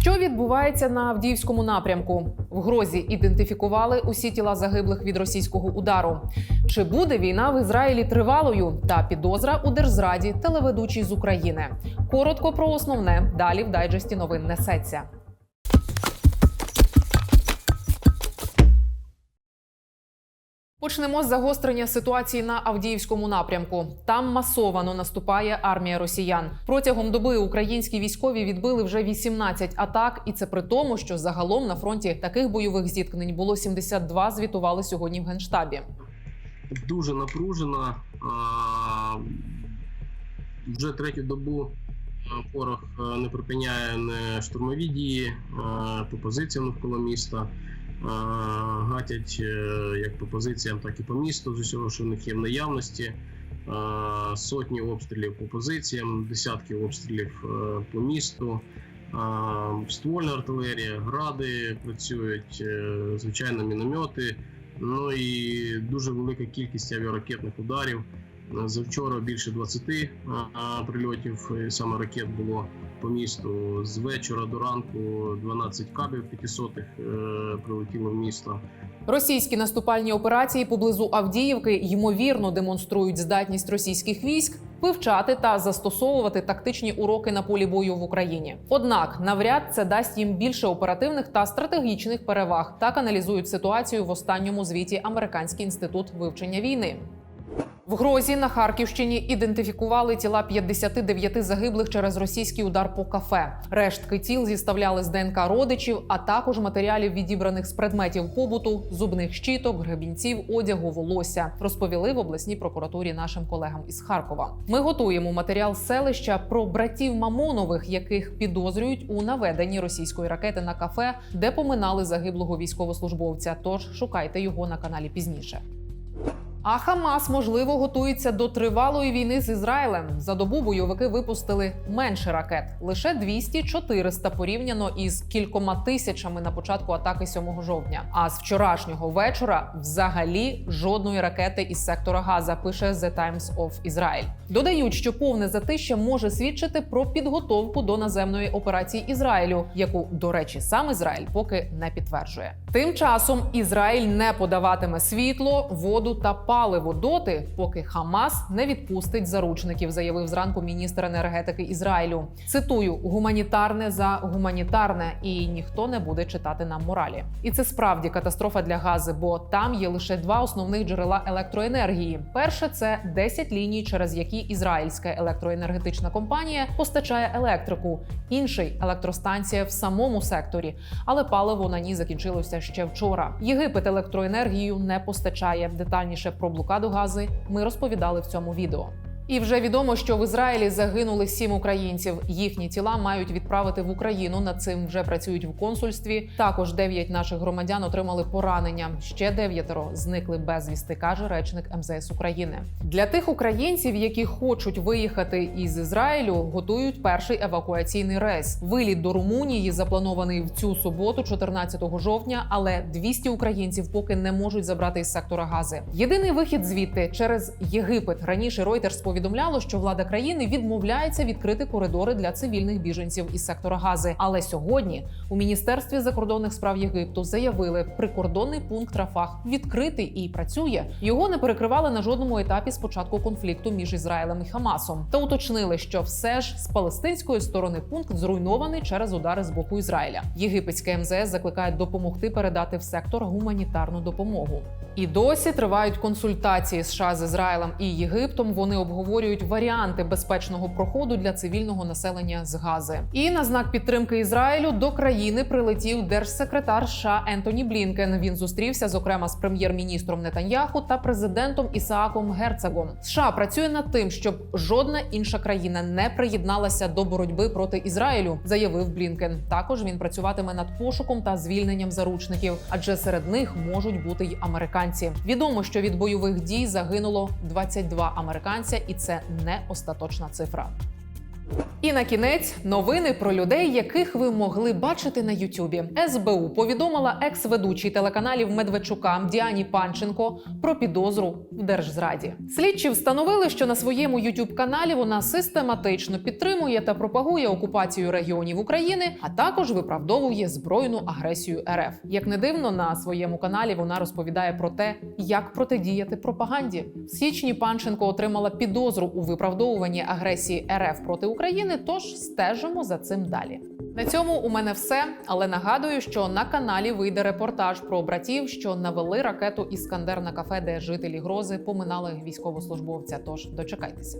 Що відбувається на Авдіївському напрямку? В грозі ідентифікували усі тіла загиблих від російського удару. Чи буде війна в Ізраїлі тривалою? Та підозра у держзраді телеведучий з України. Коротко про основне далі в дайджесті новин несеться. Почнемо з загострення ситуації на Авдіївському напрямку. Там масовано наступає армія росіян. Протягом доби українські військові відбили вже 18 атак, і це при тому, що загалом на фронті таких бойових зіткнень було 72, Звітували сьогодні в генштабі. дуже напружена. Вже третю добу ворог не припиняє не штурмові дії по позиціям навколо міста. Гатять е, як по позиціям, так і по місту з усього, що в них є в наявності. Сотні обстрілів по позиціям, десятки обстрілів е, по місту. Ствольна артилерія, гради працюють, е, звичайно, міномети. Ну і дуже велика кількість авіаракетних ударів. Завчора більше 20 прильотів саме ракет було по місту. З вечора до ранку 12 кабів 500 е, прилетіло в місто. Російські наступальні операції поблизу Авдіївки ймовірно демонструють здатність російських військ вивчати та застосовувати тактичні уроки на полі бою в Україні. Однак навряд це дасть їм більше оперативних та стратегічних переваг. Так аналізують ситуацію в останньому звіті Американський інститут вивчення війни. В Грозі на Харківщині ідентифікували тіла 59 загиблих через російський удар по кафе. Рештки тіл зіставляли з ДНК родичів, а також матеріалів, відібраних з предметів побуту, зубних щіток, гребінців, одягу, волосся. Розповіли в обласній прокуратурі нашим колегам із Харкова. Ми готуємо матеріал селища про братів Мамонових, яких підозрюють у наведенні російської ракети на кафе, де поминали загиблого військовослужбовця. Тож шукайте його на каналі пізніше. А Хамас можливо готується до тривалої війни з Ізраїлем. За добу бойовики випустили менше ракет лише 200-400 порівняно із кількома тисячами на початку атаки 7 жовтня. А з вчорашнього вечора взагалі жодної ракети із сектора Газа. Пише The Times of Israel. Додають, що повне затища може свідчити про підготовку до наземної операції Ізраїлю, яку, до речі, сам Ізраїль поки не підтверджує. Тим часом Ізраїль не подаватиме світло, воду та паливо доти, поки Хамас не відпустить заручників, заявив зранку міністр енергетики Ізраїлю. Цитую: гуманітарне за гуманітарне, і ніхто не буде читати нам моралі. І це справді катастрофа для гази, бо там є лише два основних джерела електроенергії. Перше це 10 ліній, через які ізраїльська електроенергетична компанія постачає електрику. Інший електростанція в самому секторі, але паливо на ній закінчилося ще вчора. Єгипет електроенергію не постачає. Детальніше про блокаду гази ми розповідали в цьому відео. І вже відомо, що в Ізраїлі загинули сім українців. Їхні тіла мають відправити в Україну. Над цим вже працюють в консульстві. Також дев'ять наших громадян отримали поранення. Ще дев'ятеро зникли безвісти, каже речник МЗС України. Для тих українців, які хочуть виїхати із Ізраїлю, готують перший евакуаційний рейс. Виліт до Румунії запланований в цю суботу, 14 жовтня. Але 200 українців поки не можуть забрати із сектора Гази. Єдиний вихід звідти через Єгипет. Раніше Reuters повідомляло, що влада країни відмовляється відкрити коридори для цивільних біженців із сектора Гази. Але сьогодні у міністерстві закордонних справ Єгипту заявили, прикордонний пункт Рафах відкритий і працює. Його не перекривали на жодному етапі з початку конфлікту між Ізраїлем і Хамасом. Та уточнили, що все ж з палестинської сторони пункт зруйнований через удари з боку Ізраїля. Єгипетське МЗС закликає допомогти передати в сектор гуманітарну допомогу. І досі тривають консультації США з Ізраїлем і Єгиптом. Вони обговорюють варіанти безпечного проходу для цивільного населення з Гази. І на знак підтримки Ізраїлю до країни прилетів держсекретар США Ентоні Блінкен. Він зустрівся зокрема з прем'єр-міністром Нетаньяху та президентом Ісааком Герцегом. США працює над тим, щоб жодна інша країна не приєдналася до боротьби проти Ізраїлю, заявив Блінкен. Також він працюватиме над пошуком та звільненням заручників, адже серед них можуть бути й американці. Відомо, що від бойових дій загинуло 22 американця, і це не остаточна цифра. І на кінець новини про людей, яких ви могли бачити на Ютубі. СБУ повідомила екс-ведучій телеканалів Медведчука Діані Панченко про підозру в держзраді. Слідчі встановили, що на своєму ютуб каналі вона систематично підтримує та пропагує окупацію регіонів України, а також виправдовує збройну агресію РФ. Як не дивно, на своєму каналі вона розповідає про те, як протидіяти пропаганді. В січні Панченко отримала підозру у виправдовуванні агресії РФ проти України. Тож стежимо за цим далі. На цьому у мене все. Але нагадую, що на каналі вийде репортаж про братів, що навели ракету Іскандер на кафе, де жителі грози поминали військовослужбовця. Тож дочекайтеся.